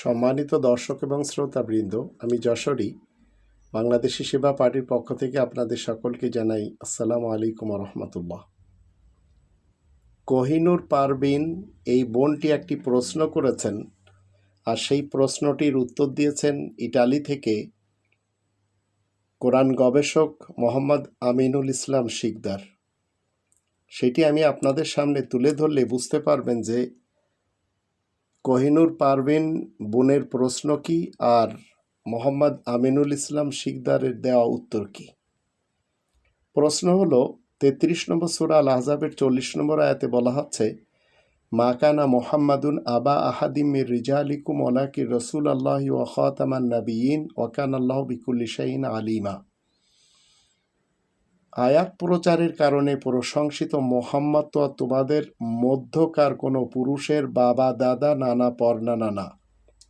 সম্মানিত দর্শক এবং শ্রোতাবৃন্দ, আমি যশোরী। বাংলাদেশি সেবা পার্টির পক্ষ থেকে আপনাদের সকলকে জানাই আসসালামু আলাইকুম রহমতুল্লাহ। কোহিনুর পারবিন এই বোনটি একটি প্রশ্ন করেছেন আর সেই প্রশ্নটির উত্তর দিয়েছেন ইটালি থেকে কোরআন গবেষক মোহাম্মদ আমিনুল ইসলাম শিকদার। সেটি আমি আপনাদের সামনে তুলে ধরলে বুঝতে পারবেন যে কোহিনুর পারভিন বোনের প্রশ্ন কি আর মোহাম্মদ আমিনুল ইসলাম শিকদারের দেওয়া উত্তর কি? প্রশ্ন হলো, তেত্রিশ নম্বর সুরা আল আহজাবের চল্লিশ নম্বর আয়াতে বলা হচ্ছে মাকানা মোহাম্মদুন আবা আহাদিমির রিজালিকুম ওলাকি রসুল আল্লাহ ওয়াতামান নবীন ওয়াকান আল্লাহ বিকুল্লি শাহিন আলিমা। আয়াত প্রচারের কারণে প্রশংসিত মোহাম্মদ তো তোমাদের মধ্যকার কোনো পুরুষের বাবা, দাদা, নানা পর্না নানা।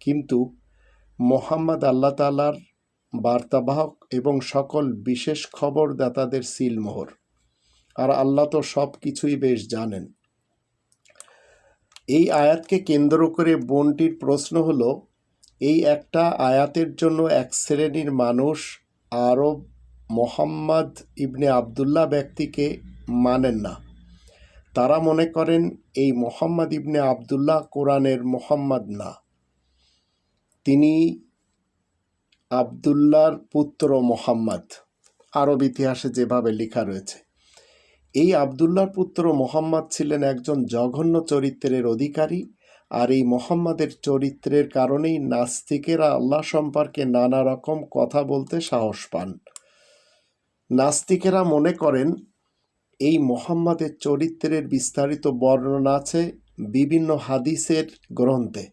কিন্তু মোহাম্মদ আল্লাহ তালার বার্তাবাহক এবং সকল বিশেষ খবরদাতাদের সিলমোহর। আর আল্লাহ তো সব কিছুই বেশ জানেন। এই আয়াতকে কেন্দ্র করে বোনটির প্রশ্ন হলো, এই একটা আয়াতের জন্য এক শ্রেণির মানুষ আরব মোহাম্মদ ইবনে আবদুল্লাহ ব্যক্তিকে মানেন না। তারা মনে করেন, এই মোহাম্মদ ইবনে আবদুল্লাহ কোরআনের মোহাম্মদ না। তিনি আবদুল্লাহর পুত্র মোহাম্মদ। আরব ইতিহাসে যেভাবে লেখা রয়েছে, এই আবদুল্লাহর পুত্র মোহাম্মদ ছিলেন একজন জঘন্য চরিত্রের অধিকারী আর এই মোহাম্মদের চরিত্রের কারণেই নাস্তিকেরা আল্লাহ সম্পর্কে নানা রকম কথা বলতে সাহস পান। নাস্তিকেরা মনে করেন, এই মোহাম্মদের চরিত্রের বিস্তারিত বর্ণনা আছে বিভিন্ন হাদিসের গ্রন্থে।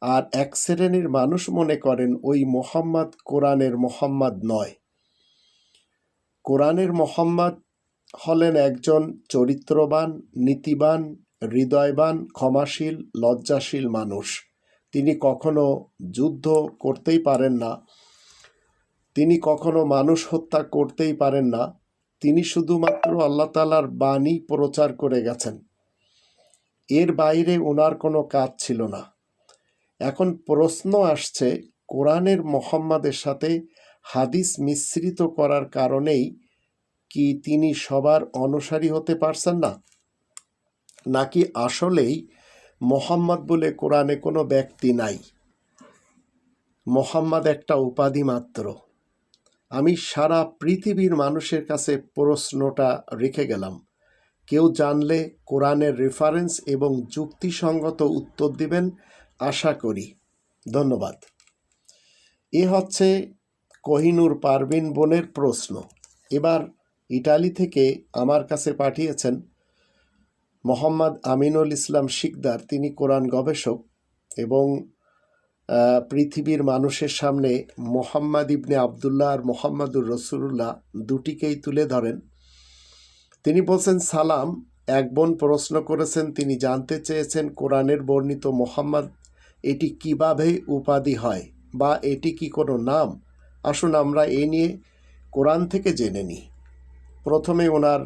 আর এক শ্রেণির মানুষ মনে করেন, ওই মোহাম্মদ কোরআনের মোহাম্মদ নয়। কোরআনের মোহাম্মদ হলেন একজন চরিত্রবান, নীতিবান, হৃদয়বান, ক্ষমাশীল, লজ্জাশীল মানুষ। তিনি কখনো যুদ্ধ করতেই পারেন না। তিনি কখনো মানুষ হত্যা করতেই পারেন না। তিনি শুধুমাত্র আল্লাহ তালার বাণী প্রচার করে গেছেন। এর বাইরে ওনার কোনো কাজ ছিল না। এখন প্রশ্ন আসছে, কোরআনের মোহাম্মদের সাথে হাদিস মিশ্রিত করার কারণেই কি তিনি সবার অনুসারী হতে পারছেন না? নাকি আসলেই মোহাম্মদ বলে কোরআনে কোনো ব্যক্তি নাই? মোহাম্মদ একটা উপাধি মাত্র। আমি সারা পৃথিবীর মানুষের কাছে প্রশ্নটা রেখে গেলাম। কেউ জানলে কোরআনের রেফারেন্স এবং যুক্তিসঙ্গত উত্তর দিবেন, আশা করি। ধন্যবাদ। এ হচ্ছে কোহিনুর পারভিন বোনের প্রশ্ন। এবার ইটালি থেকে আমার কাছে পাঠিয়েছেন মোহাম্মদ আমিনুল ইসলাম শিকদার। তিনি কোরআন গবেষক এবং পৃথিবীর মানুষের সামনে মোহাম্মদ ইবনে আবদুল্লাহ আর মোহাম্মদুর রসুল্লাহ দুটিকেই তুলে ধরেন। তিনি বলছেন, সালাম। এক বোন প্রশ্ন করেছেন, তিনি জানতে চেয়েছেন কোরআনের বর্ণিত মোহাম্মদ, এটি কীভাবে উপাধি হয় বা এটি কি কোনো নাম? আসুন আমরা এ নিয়ে কোরআন থেকে জেনে নিই। প্রথমে ওনার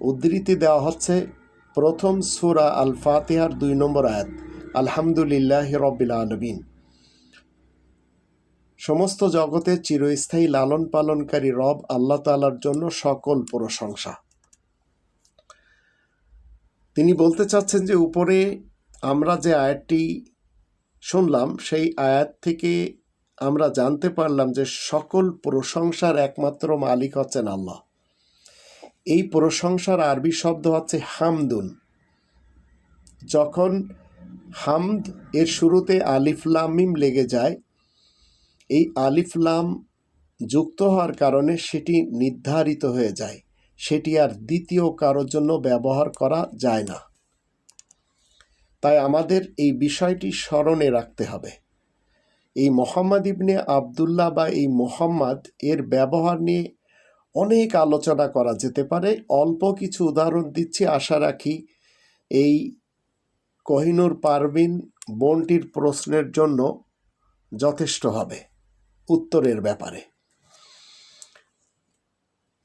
উদ্ধৃতি দেওয়া হচ্ছে, প্রথম সুরা আল ফাতিহার দুই নম্বর আয়াত, আলহামদুলিল্লাহ রবিল আলমিন। সমস্ত জগতের চিরস্থায়ী লালন পালনকারী রব আল্লাহ তালার জন্য সকল প্রশংসা। তিনি বলতে চাচ্ছেন যে উপরে আমরা যে আয়াতটি শুনলাম, সেই আয়াত থেকে আমরা জানতে পারলাম যে সকল প্রশংসার একমাত্র মালিক হচ্ছেন আল্লাহ। এই প্রশংসার আরবি শব্দ হচ্ছে হামদুন। যখন হামদ এর শুরুতে আলিফলামিম লেগে যায় এই আলিফলাম যুক্ত হওয়ার কারণে সেটি নির্ধারিত হয়ে যায়। সেটি আর দ্বিতীয় কারোর জন্য ব্যবহার করা যায় না। তাই আমাদের এই বিষয়টি স্মরণে রাখতে হবে। এই মোহাম্মদ ইবনে আবদুল্লাহ বা এই মোহাম্মদ এর ব্যবহার নিয়ে অনেক আলোচনা করা যেতে পারে। অল্প কিছু উদাহরণ দিচ্ছি। আশা রাখি এই কহিনুর পারবিন বোনটির প্রশ্নের জন্য যথেষ্ট হবে। উত্তরের ব্যাপারে।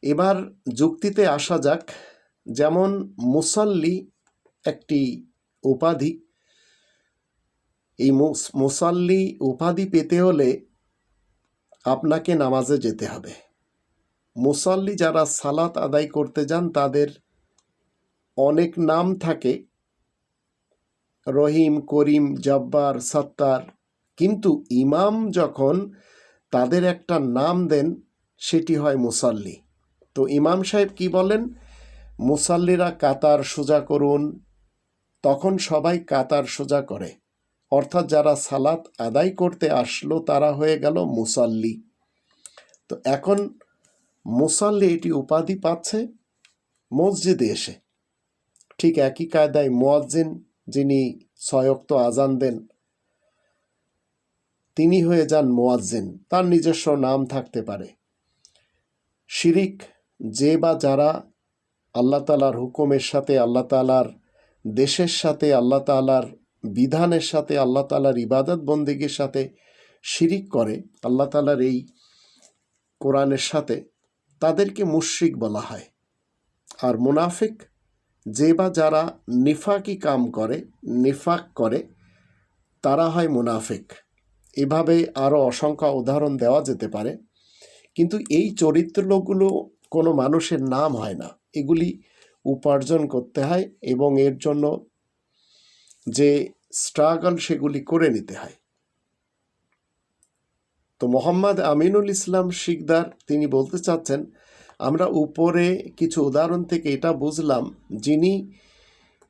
এবার যুক্তিতে আসা যাক। যেমন মুসল্লি একটি উপাধি। এই মুস- মুসাল্লি উপাধি পেতে হলে আপনাকে নামাজে যেতে হবে। মুসাল্লি যারা সালাত আদায় করতে যান, তাদের অনেক নাম থাকে। রহিম, করিম, জব্বার, সত্তার। কিন্তু ইমাম যখন তাদের একটা নাম দেন, সেটি হয় মুসাল্লি। তো ইমাম সাহেব কি বলেন? মুসাল্লিরা কাতার সোজা করুন। তখন সবাই কাতার সোজা করে। অর্থাৎ যারা সালাত আদায় করতে আসলো, তারা হয়ে গেল মুসাল্লি। তো এখন মুসাল্লি এটি উপাধি পাচ্ছে মসজিদে এসে। ঠিক একই কায়দায় মোয়াজ্জিন যিনি সয়ক্ত আজান দেন তিনি হয়ে যান মোয়াজ্জিন। তার নিজস্ব নাম থাকতে পারে। শিরিক, যে বা যারা আল্লাহ তালার হুকুমের সাথে, আল্লাহ তালার দেশের সাথে, আল্লাহ তালার বিধানের সাথে, আল্লাহ তালার ইবাদত বন্দিগির সাথে শিরিক করে, আল্লাহ তালার এই কোরআনের সাথে, তাদেরকে মুশরিক বলা হয়। আর মুনাফিক, যে বা যারা নিফাকি কাম করে, নিফাক করে, তারা হয় মুনাফিক। এভাবে আরও অসংখ্য উদাহরণ দেওয়া যেতে পারে। কিন্তু এই চরিত্রগুলো কোনো মানুষের নাম হয় না। এগুলি উপার্জন করতে হয় এবং এর জন্য যে স্ট্রাগল সেগুলি করে নিতে হয়। তো মোহাম্মদ আমিনুল ইসলাম শিকদার, তিনি বলতে চাচ্ছেন, আমরা উপরে কিছু উদাহরণ থেকে এটা বুঝলাম, যিনি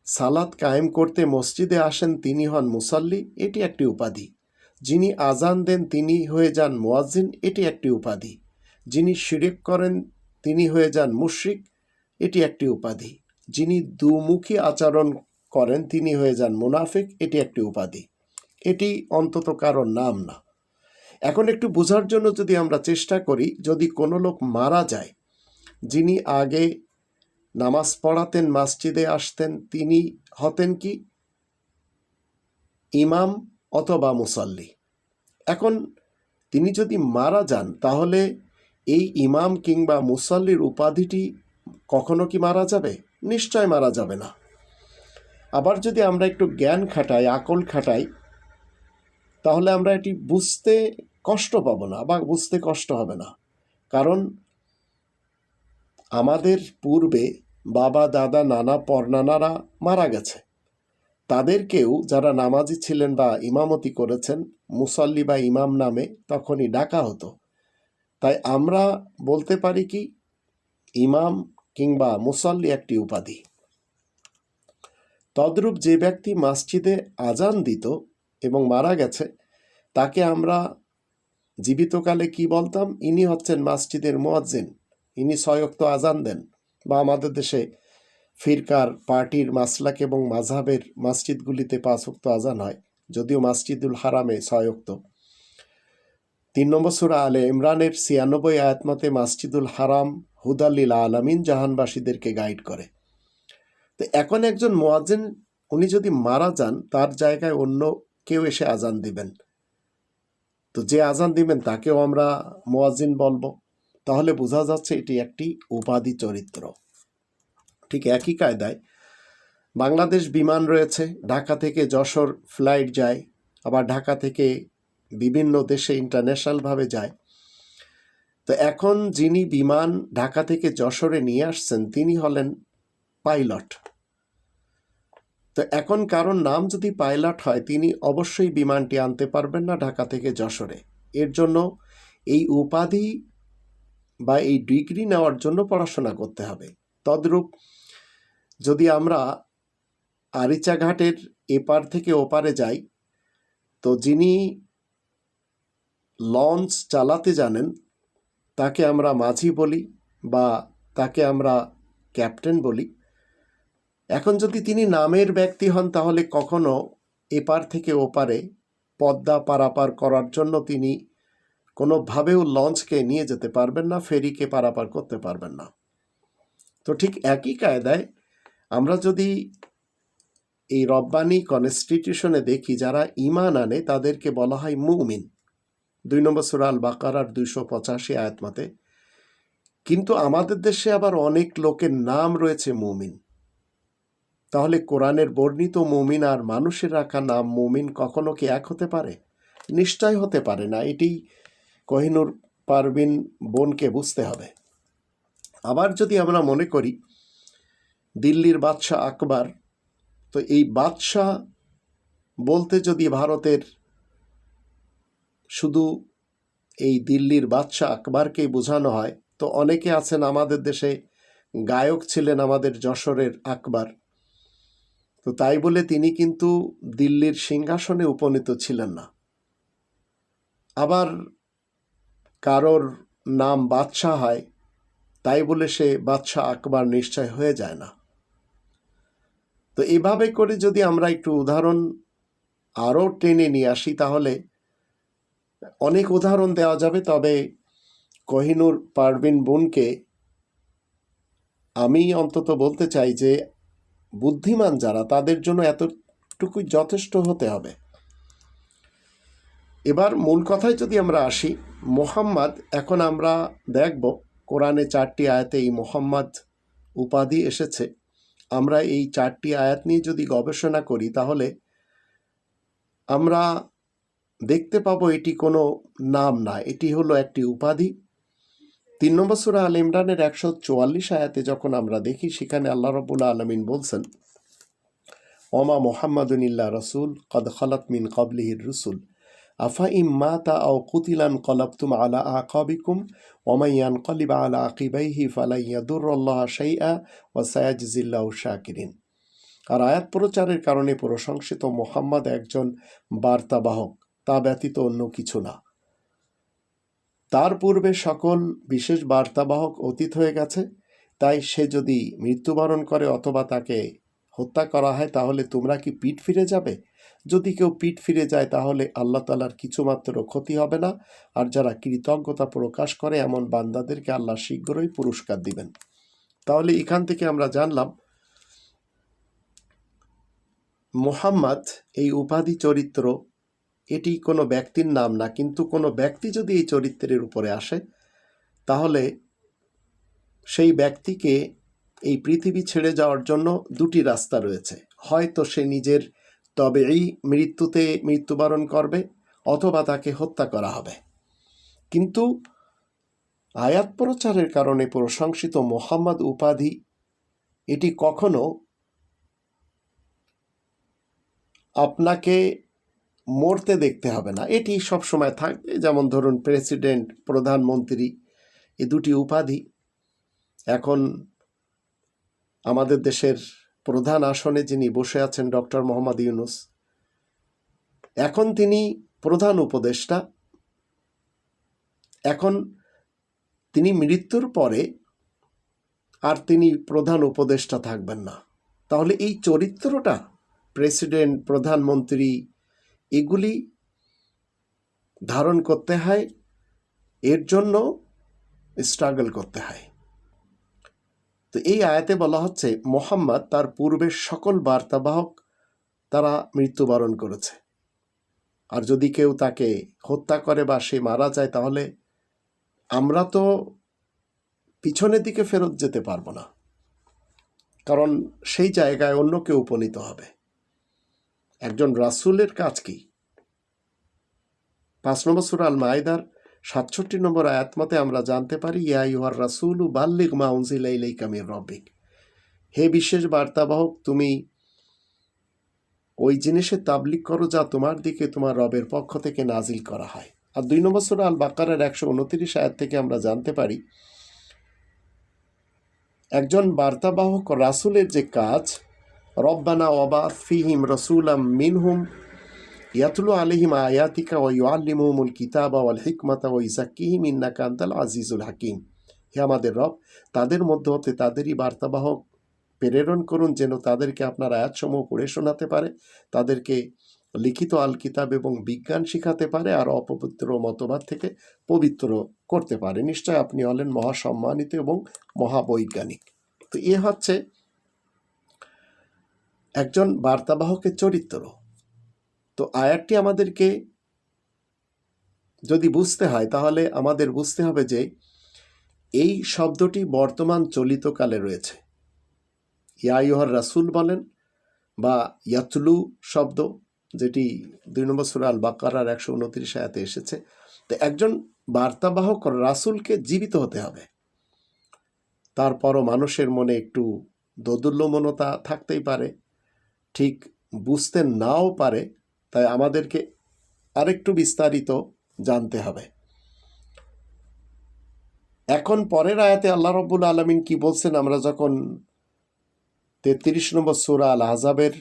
সালাত কায়েম করতে মসজিদে আসেন তিনি হন মুসাল্লি, এটি একটি উপাধি। যিনি আজান দেন তিনি হয়ে যান মোয়াজিন এটি একটি উপাধি। যিনি শিরিক করেন, তিনি হয়ে যান মুশরিক, এটি একটি উপাধি। যিনি দুমুখী আচরণ করেন, তিনি হয়ে যান মুনাফিক, এটি একটি উপাধি। এটি অন্তত কারোর নাম না। এখন একটু বোঝার জন্য যদি আমরা চেষ্টা করি, যদি কোনো লোক মারা যায়, যিনি আগে নামাজ পড়াতেন, মসজিদে আসতেন, তিনি হতেন কি? ইমাম অথবা মুসল্লি। এখন তিনি যদি মারা যান, তাহলে এই ইমাম কিংবা মুসল্লির উপাধিটি কখনো কি মারা যাবে? নিশ্চয় মারা যাবে না। আবার যদি আমরা একটু জ্ঞান খাটাই, আকল খাটাই, তাহলে আমরা এটি বুঝতে কষ্ট পাবো না বা বুঝতে কষ্ট হবে না। কারণ আমাদের পূর্বে বাবা, দাদা, নানা, পরনানারা মারা গেছে। তাদেরকেও যারা নামাজি ছিলেন বা ইমামতি করেছেন, মুসল্লি বা ইমাম নামে তখনই ডাকা হতো। তাই আমরা বলতে পারি কি, ইমাম কিংবা মুসল্লি একটি উপাধি। তদ্রূপ যে ব্যক্তি মসজিদে আজান দিত এবং মারা গেছে, তাকে আমরা জীবিতকালে কি বলতাম? ইনি হচ্ছেন মসজিদের মোয়াজ্জিন। ইনি সয়ক্ত আজান দেন বা আমাদের দেশে ফিরকার, পার্টির মাসলাক এবং মাঝহাবের মসজিদগুলিতে পাঁচক্ত আজান হয় যদিও মসজিদুল হারামে ছয়ক্ত তিন নম্বর সুরা আলে ইমরানের ছিয়ানব্বই আয়াতমতে মাসজিদুল হারাম হুদাল্লিল আলামিন জাহানবাসীদেরকে গাইড করে। তো এখন একজন মোয়াজ্জিন, উনি যদি মারা যান, তার জায়গায় অন্য কেউ এসে আজান দিবেন। তো যে আজান দিবেন, তাকেও আমরা মোয়াজিন বলব। তাহলে বোঝা যাচ্ছে এটি একটি উপাধি চরিত্র। ঠিক একই কায়দায় বাংলাদেশ বিমান রয়েছে, ঢাকা থেকে যশোর ফ্লাইট যায়, আবার ঢাকা থেকে বিভিন্ন দেশে ইন্টারন্যাশনালভাবে যায়। তো এখন যিনি বিমান ঢাকা থেকে যশোরে নিয়ে আসছেন, তিনি হলেন পাইলট। তো এখন কারণ নাম যদি পাইলট হয়, তিনি অবশ্যই বিমানটি আনতে পারবেন না ঢাকা থেকে যশোরে। এর জন্য এই উপাধি বা এই ডিগ্রি নেওয়ার জন্য পড়াশোনা করতে হবে। তদ্রূপ যদি আমরা আরিচাঘাটের এপার থেকে ওপারে যাই, তো যিনি লঞ্চ চালাতে জানেন, তাকে আমরা মাঝি বলি বা তাকে আমরা ক্যাপ্টেন বলি। এখন যদি তিনি নামের ব্যক্তি হন, তাহলে কখনো এপার থেকে ওপারে পদ্মা পারাপার করার জন্য তিনি কোনোভাবেও লঞ্চকে নিয়ে যেতে পারবেন না, ফেরিকে পারাপার করতে পারবেন না। তো ঠিক একই কায়দায় আমরা যদি এই রব্বানি কনস্টিটিউশনে দেখি, যারা ইমান আনে, তাদেরকে বলা হয় মুমিন। দুই নম্বর সুরাল বাকারার দুইশো পঁচাশি আয়াত মতে, কিন্তু আমাদের দেশে আবার অনেক লোকের নাম রয়েছে মুমিন। তাহলে কোরআনের বর্ণিত মুমিন আর মানুষের রাখা নাম মুমিন কখনো কি এক হতে পারে? নিশ্চয় হতে পারে না, এটি কোহিনুর পারবিন বোনকে বুঝতে হবে। আবার যদি আমরা মনে করি দিল্লির বাদশাহ আকবর। তো এই বাদশাহ বলতে যদি ভারতের শুধু এই দিল্লির বাদশাহ আকবরকেই বোঝানো হয়, তো অনেকে আছেন আমাদের দেশে গায়ক ছিলেন আমাদের যশোরের আকবর। তো তাই বলে তিনি কিন্তু দিল্লির সিংহাসনে উপনীত ছিলেন না। আবার কারোর নাম বাদশাহ হয়, তাই বলে সে বাদশাহ আকবর নিশ্চয় হয়ে যায় না। তো এভাবে করে যদি আমরা একটু উদাহরণ আরও টেনে নিয়ে আসি তাহলে অনেক উদাহরণ দেওয়া যাবে, তবে কোহিনুর পারভিন বোনকে আমি অন্তত বলতে চাই যে বুদ্ধিমান যারা, তাদের জন্য এতটুকুই যথেষ্ট হতে হবে। এবার মূল কথায় যদি আমরা আসি, মোহাম্মদ, এখন আমরা দেখব কোরআনে চারটি আয়াতে এই মোহাম্মদ উপাধি এসেছে। আমরা এই চারটি আয়াত নিয়ে যদি গবেষণা করি, তাহলে আমরা দেখতে পাবো এটি কোনো নাম না। এটি হলো একটি উপাধি। তিন নম্বর সুরা আল ইমরানের একশো চুয়াল্লিশ আয়াতে যখন আমরা দেখি, সেখানে আল্লাহ রবুল্লা আলমিন বলছেন, ওমা মোহাম্মদুন ইল্লা রসুল, কদ খলত মিন কবলিহির রসুল। আফা ইম মাতা আও কুতিলান কলাবতুম আলা আকাবিকুম ওমাইয়ান কলিবা আলা আকিবাইহি ফালাইয়াদুর শাইআ ও সায়াজিল্লাহ শাকিরিন। আর আয়াত প্রচারের কারণে প্রশংসিত মোহাম্মদ একজন বার্তাবাহক, তা ব্যতীত অন্য কিছু না। তার পূর্বে সকল বিশেষ বার্তাবাহক অতীত হয়ে গেছে, তাই সে যদি মৃত্যুবরণ করে অথবা তাকে হত্যা করা হয়, তাহলে তোমরা কি পিঠ ফিরে যাবে? যদি কেউ পিঠ ফিরে যায়, তাহলে আল্লাহ তালার কিছুমাত্র ক্ষতি হবে না। আর যারা কৃতজ্ঞতা প্রকাশ করে, এমন বান্দাদেরকে আল্লাহ শীঘ্রই পুরস্কার দিবেন। তাহলে এখান থেকে আমরা জানলাম, মোহাম্মদ এই উপাধি চরিত্র, এটি কোনো ব্যক্তির নাম না, কিন্তু কোনো ব্যক্তি যদি এই চরিত্রের উপরে আসে, তাহলে সেই ব্যক্তিকে এই পৃথিবী ছেড়ে যাওয়ার জন্য দুটি রাস্তা রয়েছে। হয়তো সে নিজের তবে এই মৃত্যুতে মৃত্যুবরণ করবে অথবা তাকে হত্যা করা হবে। কিন্তু আয়াত প্রচারের কারণে প্রশংসিত মোহাম্মদ উপাধি, এটি কখনো আপনাকে মরতে দেখতে হবে না। এটি সব সময় থাকবে। যেমন ধরুন, প্রেসিডেন্ট, প্রধানমন্ত্রী, এ দুটি উপাধি। এখন আমাদের দেশের প্রধান আসনে যিনি বসে আছেন ডক্টর মোহাম্মদ ইউনুস, এখন তিনি প্রধান উপদেষ্টা। এখন তিনি মৃত্যুর পরে আর তিনি প্রধান উপদেষ্টা থাকবেন না। তাহলে এই চরিত্রটা, প্রেসিডেন্ট, প্রধানমন্ত্রী, এগুলি ধারণ করতে হয়, এর জন্য স্ট্রাগল করতে হয়। তো এই আয়াতে বলা হচ্ছে, মোহাম্মদ তার পূর্বের সকল বার্তাবাহক তারা মৃত্যুবরণ করেছে। আর যদি কেউ তাকে হত্যা করে বা সে মারা যায়, তাহলে আমরা তো পিছনের দিকে ফেরত যেতে পারব না। কারণ সেই জায়গায় অন্য কেউ উপনীত হবে। একজন রাসুলের কাজ কি? পাঁচ নম্বর সুরা আল মায়দার সাতষট্টি নম্বর আয়াত মতে আমরা জানতে পারি, ইয়া ইউহার রাসুল বাল্লিক মাউনজিলাই কামির রব্বিক। হে বিশেষ বার্তাবাহক, তুমি ওই জিনিসের তাবলিক করো যা তোমার দিকে তোমার রবের পক্ষ থেকে নাজিল করা হয়। আর দুই নম্বর সুরা আল বাকারের একশো উনত্রিশ আয়াত থেকে আমরা জানতে পারি, একজন বার্তাবাহক রাসুলের যে কাজ, রব্বানা ওবা ফিহিম রসুলাম মিনহুম ইয়াতুলু আলিহিম আয়াতিকা ও ইউআল্লিমুমুল কিতাবা ওয়াল হিকমাতা ও ইজাক্কিহিম ইন্নাকা আন্তাল আজিজুল হাকিম হে আমাদের রব, তাদের মধ্যে হতে তাদেরই বার্তাবাহক প্রেরণ করুন যেন তাদেরকে আপনার আয়াতসমূহ পড়ে শোনাতে পারে, তাদেরকে লিখিত আল কিতাব এবং বিজ্ঞান শিখাতে পারে আর অপবিত্র মতবাদ থেকে পবিত্র করতে পারে। নিশ্চয় আপনি হলেন মহাসম্মানিত এবং মহাবৈজ্ঞানিক। তো এ হচ্ছে একজন বার্তাবাহকের চরিত্র। তো আয়াতটি আমাদেরকে যদি বুঝতে হয়, তাহলে আমাদের বুঝতে হবে যে এই শব্দটি বর্তমান চলিতকালে রয়েছে। ইয়াইহর রাসুল বলেন বা ইয়াতলু শব্দ, যেটি দুই নম্বর সুরা আল বাকারার একশো উনত্রিশ আয়াতে এসেছে। তো একজন বার্তাবাহক রাসূলকে জীবিত হতে হবে। তারপরও মানুষের মনে একটু দোদুল্যমনতা থাকতেই পারে, ঠিক বুঝতে নাও পারে তাই আমাদেরকে আরেকটু বিস্তারিত জানতে হবে। এখন পরের আয়াতে আল্লাহ রব্বুল আলমিন কি বলছেন? আমরা যখন তেত্রিশ নম্বর সুরা আল আজাবের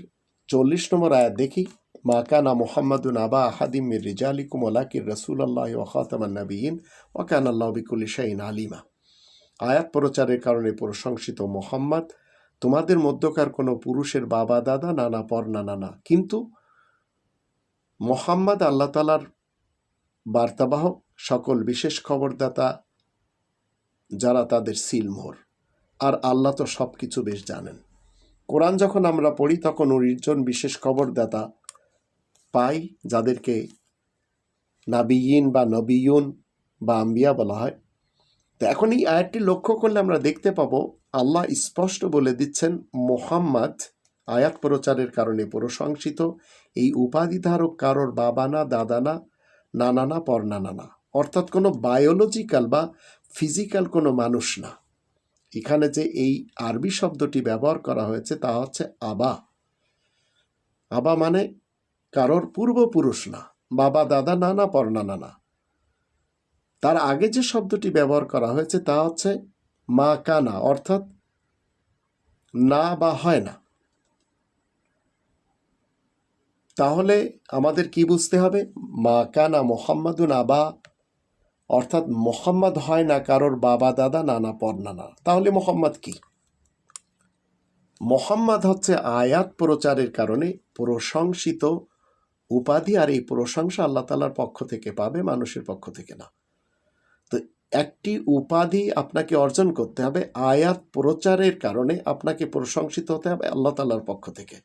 চল্লিশ নম্বর আয়াত দেখি, মা কানা মোহাম্মদুন আবা আহাদিম মির রিজালিকুম ওলাকির রসুল আল্লাহ ওয়াখাতামান নবীন ওয়াকান আল্লাহ বিকুল শাইন আলিমা। আয়াত প্রচারের কারণে প্রশংসিত মোহাম্মদ, তোমাদের মধ্যকার কোনো পুরুষের বাবা দাদা নানা পর নানা না, কিন্তু মোহাম্মদ আল্লাহ তালার বার্তাবাহক সকল বিশেষ খবরদাতা, যারা তাদের সিলমোহর আর আল্লাহ তো সব কিছু বেশ জানেন। কোরআন যখন আমরা পড়ি, তখন উনিশজন বিশেষ খবরদাতা পাই, যাদেরকে নাবিয়িন বা নবিয়ুন বা আম্বিয়া বলা হয়। তো এখন এই আয়াতটি লক্ষ্য করলে আমরা দেখতে পাবো, আল্লাহ স্পষ্ট বলে দিচ্ছেন, মোহাম্মদ আয়াত প্রচারের কারণে প্রশংসিত এই উপাধিধারক কারোর বাবা না, দাদা না, নানা না পরনানা না অর্থাৎ কোনো বায়োলজিক্যাল বা ফিজিক্যাল কোনো মানুষ না। এখানে যে এই আরবি শব্দটি ব্যবহার করা হয়েছে তা হচ্ছে আবা। আবা মানে কারোর পূর্বপুরুষ না, বাবা, দাদা, নানা পরনানা না তার আগে যে শব্দটি ব্যবহার করা হয়েছে তা হচ্ছে মা কানা অর্থাৎ না বা হয় না। তাহলে আমাদের কি বুঝতে হবে? মা কানা মোহাম্মদুন আবা। অর্থাৎ মোহাম্মদ হয় না কারোর বাবা, দাদা, নানা, পরনানা। তাহলে মোহাম্মদ কি? মোহাম্মদ হচ্ছে আয়াত প্রচারের কারণে প্রশংসিত উপাধি, আর এই প্রশংসা আল্লাহ তালার পক্ষ থেকে পাবে, মানুষের পক্ষ থেকে না। তো একটি উপাধি আপনাকে অর্জন করতে হবে, আয়াত প্রচারের কারণে আপনাকে প্রশংসিত হতে হবে আল্লাহ তালার পক্ষ থেকে।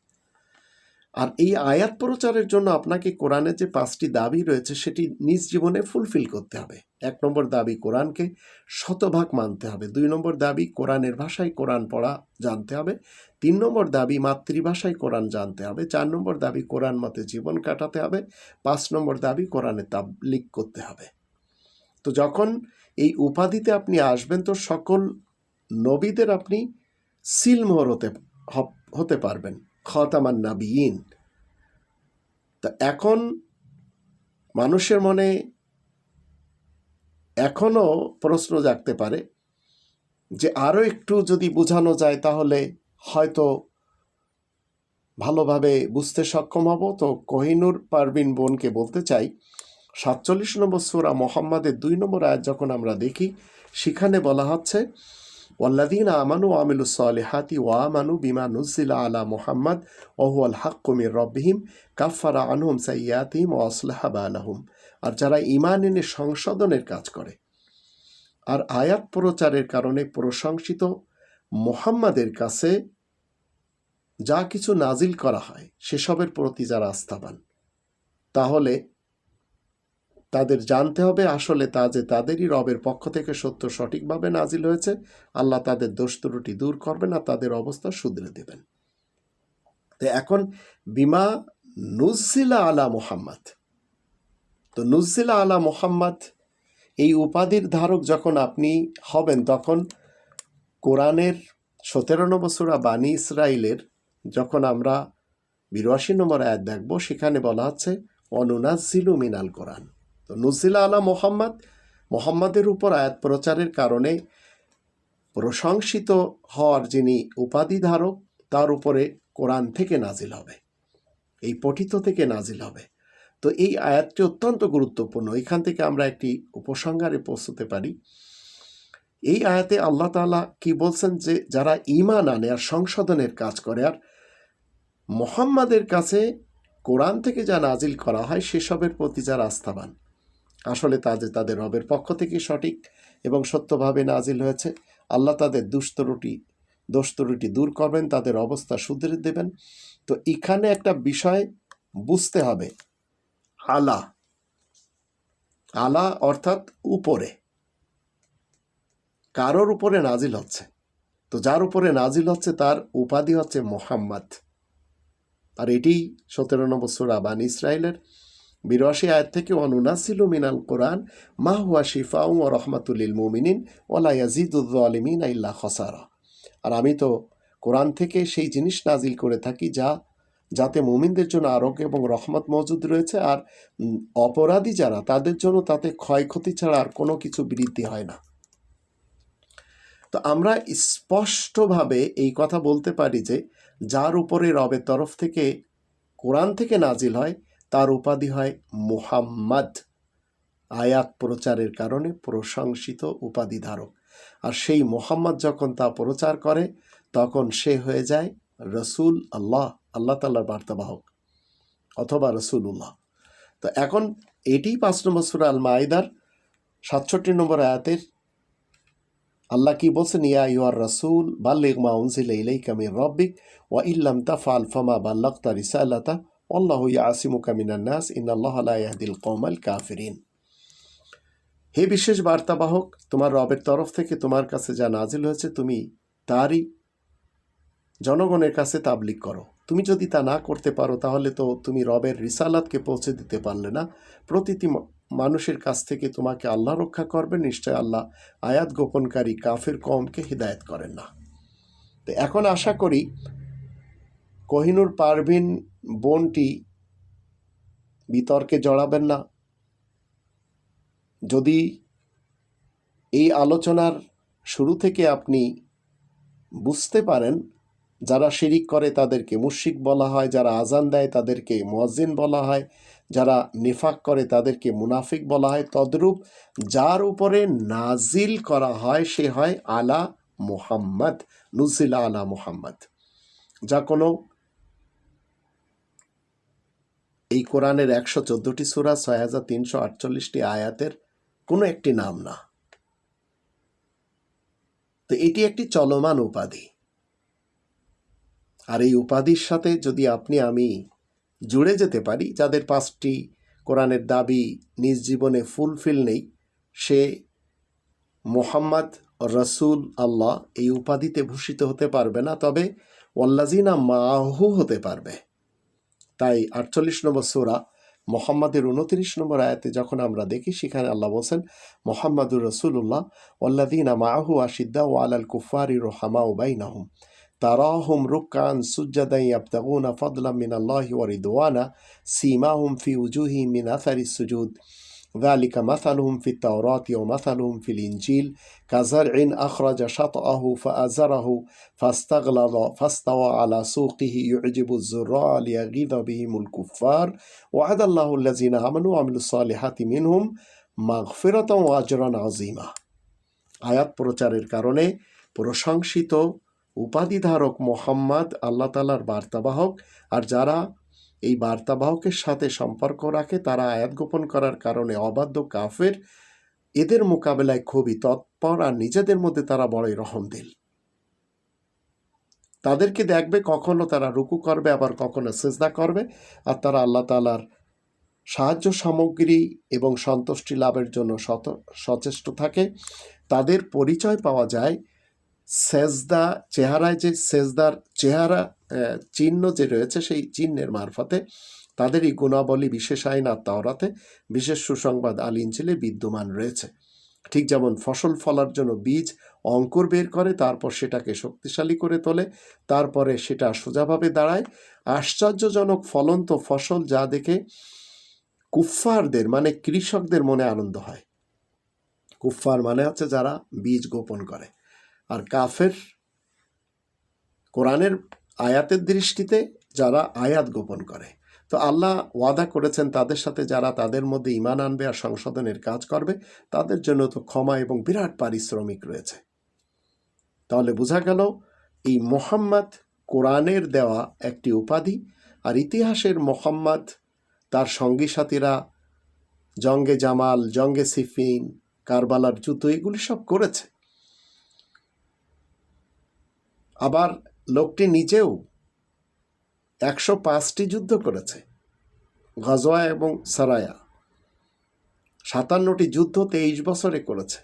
আর এই আয়াত প্রচারের জন্য আপনাকে কোরআনের যে পাঁচটি দাবি রয়েছে, সেটি নিজ জীবনে ফুলফিল করতে হবে। এক নম্বর দাবি, কোরআনকে শতভাগ মানতে হবে। দুই নম্বর দাবি, কোরআনের ভাষায় কোরআন পড়া জানতে হবে। তিন নম্বর দাবি, মাতৃভাষায় কোরআন জানতে হবে। চার নম্বর দাবি, কোরআন মতে জীবন কাটাতে হবে। পাঁচ নম্বর দাবি, কোরআনে তাবলিক করতে হবে। তো যখন এই উপাধিতে আপনি আসবেন, তো সকল নবীদের আপনি সিলমোহর হতে হতে পারবেন। খতামান নাবিয়িন। তা এখন মানুষের মনে এখনও প্রশ্ন জাগতে পারে যে আরও একটু যদি বোঝানো যায় তাহলে হয়তো ভালোভাবে বুঝতে সক্ষম হব। তো কোহিনুর পারবিন বোনকে বলতে চাই, সাতচল্লিশ নম্বর সুরা মোহাম্মদের দুই নম্বর আয়াত যখন আমরা দেখি, সেখানে বলা হচ্ছে ওয়াল্লাদিন আমানু আমিলু সালেহাতি ওয়া আমানু বিমা আলা মোহাম্মদ ওহুয়াল হাক্কুমির রব্বিহিম কাফারা আনহুম সাইয়াতিম ও আসলাহা আলাহুম আর যারা ইমান এনে সংশোধনের কাজ করে, আর আয়াত প্রচারের কারণে প্রশংসিত মোহাম্মদের কাছে যা কিছু নাজিল করা হয়, সেসবের প্রতি যারা আস্থাবান, তাহলে তাদের জানতে হবে আসলে তা যে তাদেরই রবের পক্ষ থেকে সত্য সঠিকভাবে নাজিল হয়েছে। আল্লাহ তাদের দোষ ত্রুটি দূর করবেন আর তাদের অবস্থা শুধরে দেবেন। তো এখন, বিমা নুজিলা আলা মোহাম্মদ। তো নুজিলা আলা মোহাম্মদ, এই উপাধির ধারক যখন আপনি হবেন, তখন কোরআনের সতেরো নম্বর সুরা বানী ইসরায়েলের যখন আমরা বিরাশি নম্বর আয়াত দেখব, সেখানে বলা হচ্ছে অনুনাজিলু মিনাল কোরআন। তো নুজিলা আলা মোহাম্মদ, মোহাম্মদের উপর আয়াত প্রচারের কারণে প্রশংসিত হওয়ার যিনি উপাধি ধারক, তার উপরে কোরআন থেকে নাজিল হবে। এই পঠিত থেকে নাজিল হবে। তো এই আয়াতটি অত্যন্ত গুরুত্বপূর্ণ। এখান থেকে আমরা একটি উপসংহারে পৌঁছতে পারি। এই আয়াতে আল্লাহ তালা কি বলছেন যে, যারা ঈমান আনে আর সংশোধনের কাজ করে আর মোহাম্মদের কাছে কোরআন থেকে যা নাজিল করা হয়, সেসবের প্রতি যারা আস্থাবান আসলে তা যে তাদের রবের পক্ষ থেকে সঠিক এবং সত্যভাবে নাজিল হয়েছে। আল্লাহ তাদের দুস্তরুটি দোস্তরুটি দূর করবেন, তাদের অবস্থা শুধরে দেবেন। তো এখানে একটা বিষয় বুঝতে হবে। আলা আলা অর্থাৎ উপরে। কারোর উপরে নাজিল হচ্ছে। তো যার উপরে নাজিল হচ্ছে, তার উপাধি হচ্ছে মোহাম্মদ। আর এটি সতেরো নম্বর সুরা বান ইসরায়েলের বিরাশি আয়াত থেকে অনুনাসিলু মিনাল কোরআন, মা হুয়া শিফাউ ও রহমাতুল্লিল মুমিনিন ওলা ইয়াজিদুদ্দালিমিন ইল্লা খসারা। আর আমি তো কোরআন থেকে সেই জিনিস নাজিল করে থাকি যা, যাতে মুমিনদের জন্য আরোগ্য এবং রহমত মজুদ রয়েছে আর অপরাধী যারা, তাদের জন্য তাতে ক্ষয়ক্ষতি ছাড়া আর কোনো কিছু বৃদ্ধি হয় না। তো আমরা স্পষ্টভাবে এই কথা বলতে পারি যে, যার উপরে রবের তরফ থেকে কোরআন থেকে নাজিল হয় তার উপাধি হয় মুহাম্মদ। আয়াত প্রচারের কারণে প্রশংসিত উপাধি ধারক। আর সেই মোহাম্মদ যখন তা প্রচার করে, তখন সে হয়ে যায় রসুল আল্লাহ আল্লাহ তাল্লার বার্তাবাহক, অথবা রসুল্লাহ তো এখন এটি পাঁচ নম্বর সুরা আল মাইদার সাতষট্টি নম্বর আয়াতের আল্লাহ কি বলছেন? ইয়া ইউর রসুল, বাল্লিগ মা উনজিল ইলাইকা রব্বিক, ওয়া ইল্লাম তাফআল ফামা বাল্লাগতা রিসালাতা ওয়াল্লাহু ইয়াসিমুকা মিনান নাস, ইন্নাল্লাহা লা ইয়াহদিল কওমাল কাফিরিন। হে বিশেষ বার্তাবাহক, তোমার রবের তরফ থেকে তোমার কাছে যা নাজিল হয়েছে, তুমি তারই জনগণের কাছে তাবলিক করো। তুমি যদি তা না করতে পারো, তাহলে তো তুমি রবের রিসালাতকে পৌঁছে দিতে পারলে না। প্রতিটি মানুষের কাছ থেকে তোমাকে আল্লাহ রক্ষা করবে নিশ্চয় আল্লাহ আয়াত গোপনকারী কাফের কমকে হিদায়ত করেন না। তো এখন আশা করি কোহিনুর পারভিন বোনটি বিতর্কে জড়াবেন না। যদি এই আলোচনার শুরু থেকে আপনি বুঝতে পারেন, যারা শিরিক করে তাদেরকে মুশিক বলা হয়, যারা আজান দেয় তাদেরকে মুয়াজ্জিন বলা হয়, যারা নিফাক করে তাদেরকে মুনাফিক বলা হয়, তদ্রূপ যার উপরে নাজিল করা হয় সে হয় আলা মুহাম্মদ, নুজিলা আলা মুহাম্মদ। যা কোনো এই কোরআনের একশো চোদ্দোটি সুরা, ছয় হাজার তিনশো আটচল্লিশটি আয়াতের কোনো একটি নাম না। তো এটি একটি চলমান উপাধি। আর এই উপাধির সাথে যদি আপনি, আমি জুড়ে যেতে পারি, যাদের পাঁচটি কোরআনের দাবি নিজ জীবনে ফুলফিল নেই, সে মোহাম্মদ রসুল আল্লাহ এই উপাধিতে ভূষিত হতে পারবে না, তবে ওয়াল্লাজিনা মাহু হতে পারবে। তাই আটচল্লিশ নম্বর সোরা মোহাম্মদের উনত্রিশ নম্বর আয়াতে যখন আমরা দেখি, সেখানে আল্লাহ বলছেন, মোহাম্মদুর রসুল্লাহ ওল্লাদিনা মাহু আশিদ্দা ও আলাল কুফারি রোহামা উবাইনাহুম তারাহুম রুকান সুজ্জাদাই ইয়াবতাগুনা ফাদলাম মিন আল্লাহি ওয়া রিদওয়ানা। সীমাহুম ফি উজুহি মিন আসারি সুজুদ। ذلك مثلهم في التوراة ومثلهم في الإنجيل كزرع أخرج شطأه فأزره فاستغلظ فاستوى على سوقه يعجب الزراع ليغيظ بهم الكفار وعد الله الذين آمنوا وعملوا الصالحات منهم মাগফিরত ও আজরান আজিমা আয়াত প্রচারের কারণে প্রশংসিত উপাধিধারক মোহাম্মদ আল্লাহ তালার বার্তাবাহক আর যারা এই বার্তাবাহকের সাথে সম্পর্ক রাখে, তারা আয়াত গোপন করার কারণে অবাধ্য কাফের। এদের মোকাবেলায় খুবই তৎপর আর নিজেদের মধ্যে তারা বড়ই রহমদিল তাদেরকে দেখবে কখনো তারা রুকু করবে, আবার কখনো সেজদা করবে আর তারা আল্লাহ তালার সাহায্য সামগ্রী এবং সন্তুষ্টি লাভের জন্য শত, সচেষ্ট থাকে। তাদের পরিচয় পাওয়া যায়। সেজদা, চেহারায় যে সেজদার চেহারা চিহ্ন যে রয়েছে সেই চিহ্নের মারফতে তাদেরই গুণাবলী বিশেষ আইন আর তাওরাতে বিশেষ সুসংবাদ আল ইঞ্জিলে বিদ্যমান রয়েছে। ঠিক যেমন ফসল ফলার জন্য বীজ অঙ্কুর বের করে, তারপর সেটাকে শক্তিশালী করে তোলে, তারপরে সেটা সোজাভাবে দাঁড়ায়। আশ্চর্যজনক ফলন্ত ফসল যা দেখে কুফফারদের মানে কৃষকদের মনে আনন্দ হয়। কুফফার মানে হচ্ছে যারা বীজ গোপন করে। আর কাফের কোরআনের আয়াতের দৃষ্টিতে যারা আয়াত গোপন করে। তো আল্লাহ ওয়াদা করেছেন তাদের সাথে যারা তাদের মধ্যে ইমান আনবে আর সংশোধনের কাজ করবে, তাদের জন্য তো ক্ষমা এবং বিরাট পারিশ্রমিক রয়েছে। তাহলে বোঝা গেল, এই মোহাম্মদ কোরআনের দেওয়া একটি উপাধি আর ইতিহাসের মোহাম্মদ, তার সঙ্গী সাথীরা, জঙ্গে জামাল, জঙ্গে সিফিন, কারবালার যুদ্ধ, এগুলি সব করেছে। আবার লোকটি নিজেও একশো পাঁচটি যুদ্ধ করেছে, গজওয়া এবং সারায়া। সাতান্নটি যুদ্ধ তেইশ বছরে করেছে।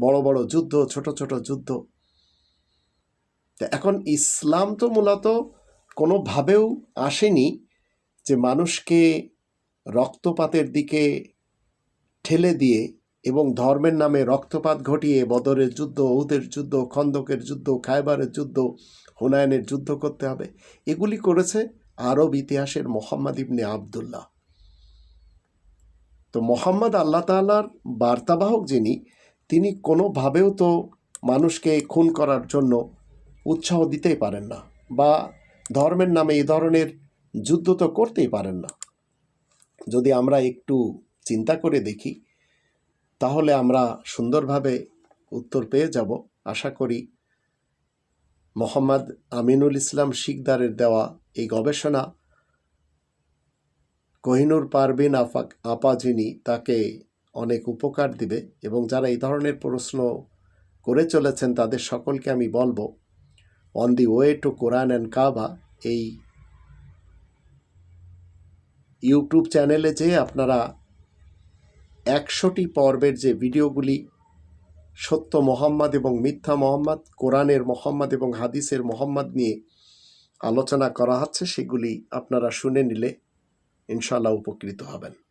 বড় বড় যুদ্ধ, ছোট ছোট যুদ্ধ। এখন ইসলাম তো মূলত কোনোভাবেও আসেনি যে মানুষকে রক্তপাতের দিকে ঠেলে দিয়ে এবং ধর্মের নামে রক্তপাত ঘটিয়ে বদরের যুদ্ধ ঔদের যুদ্ধ, খন্দকের যুদ্ধ, খায়বারের যুদ্ধ, হুনায়নের যুদ্ধ করতে হবে। এগুলি করেছে আরব ইতিহাসের মোহাম্মদ ইবনে আবদুল্লাহ। তো মোহাম্মদ আল্লাহ তাআলার বার্তাবাহক যিনি, তিনি কোনোভাবেও তো মানুষকে খুন করার জন্য উৎসাহ দিতেই পারেন না বা ধর্মের নামে এ ধরনের যুদ্ধ তো করতেই পারেন না। যদি আমরা একটু চিন্তা করে দেখি তাহলে আমরা সুন্দরভাবে উত্তর পেয়ে যাব। আশা করি মোহাম্মদ আমিনুল ইসলাম শিকদারের দেওয়া এই গবেষণা কোহিনুর পারবিন আফাক আপা যিনি তাকে অনেক উপকার দিবে এবং যারা এই ধরনের প্রশ্ন করে চলেছেন তাদের সকলকে আমি বলব on the way to Quran and Kaaba এই ইউটিউব চ্যানেলে যে আপনারা একশোটি পর্বের যে ভিডিওগুলি সত্য মোহাম্মদ এবং মিথ্যা মোহাম্মদ, কোরআনের মোহাম্মদ এবং হাদিসের মোহাম্মদ নিয়ে আলোচনা করা হচ্ছে, সেগুলি আপনারা শুনে নিলে ইনশাল্লাহ উপকৃত হবেন।